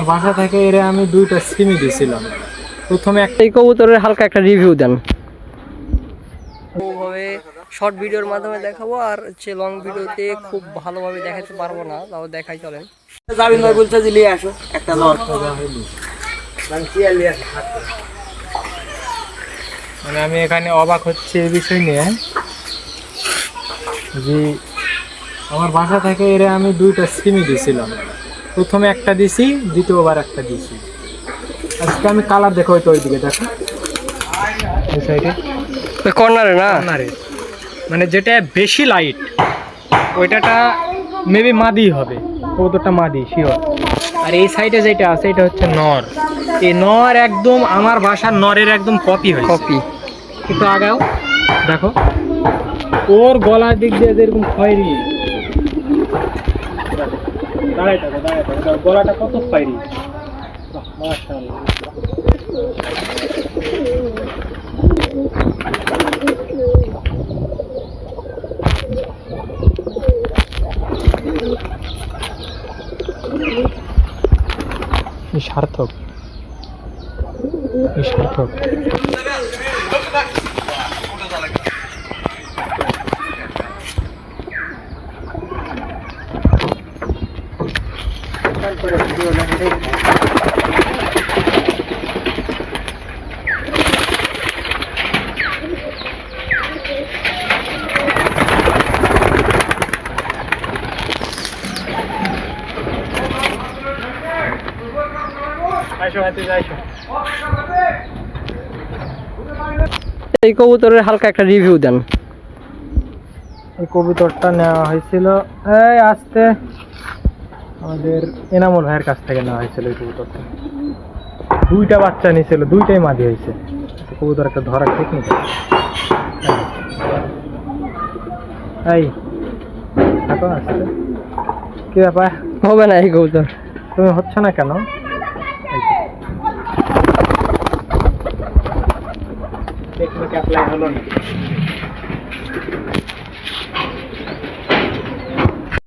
আমার বাসা থেকে এরে আমি দুইটা সিমি দিয়েছিলাম। প্রথমে একটা এই কবুতরের হালকা একটা রিভিউ দেন। ওভাবে শর্ট ভিডিওর মাধ্যমে দেখাবো আর হচ্ছে লং ভিডিওতে খুব ভালোভাবে দেখাতে পারব না তাও দেখাই চলেন। জামিন ভাই বলছে যে নিয়ে আসো একটা নর মানে আমি এখানে অবাক হচ্ছে এই বিষয় নিয়ে যে আমার বাসা থেকে এরে আমি দুইটা সিমি দিয়েছিলাম। প্রথমে একটা দিছি দ্বিতীয়বার একটা দিছি। আজকে আমি কালার দেখো তো ওইদিকে দেখো। এই সাইডে কর্নারে না? কর্নারে। মানে যেটা বেশি লাইট ওইটাটা মেবি মাদি হবে। কৌতোটা মাদি শিওর আর এই সাইডে যেটা আছে এটা হচ্ছে নর। এই নর একদম আমার বাসার নরের একদম কপি হয় কপি কিন্তু আগাও। দেখো। ওর গলার দিক দিয়ে যেরকম খয়েরি। দাঁড়াই থাকো দাঁড়াই থাকো। গলাটা কত। এই সার্থক। সার্থক। এই কবুতরের হালকা একটা রিভিউ দেন। এই কবুতরটা নেওয়া হয়েছিল। এই আসতে। আমাদের এনামল ভাইয়ের কাছ থেকে নেওয়া হয়েছিল এই কবুতরটা। দুইটা বাচ্চা নিয়েছিল দুইটাই মাদি হয়েছে। কবুতর একটা ধরার টেকনিক এই থাকো আসতে কি ব্যাপার? হবে না এই কবুতর। তুমি হচ্ছে না কেন? টেকনিক অ্যাপ্লাই হলো না।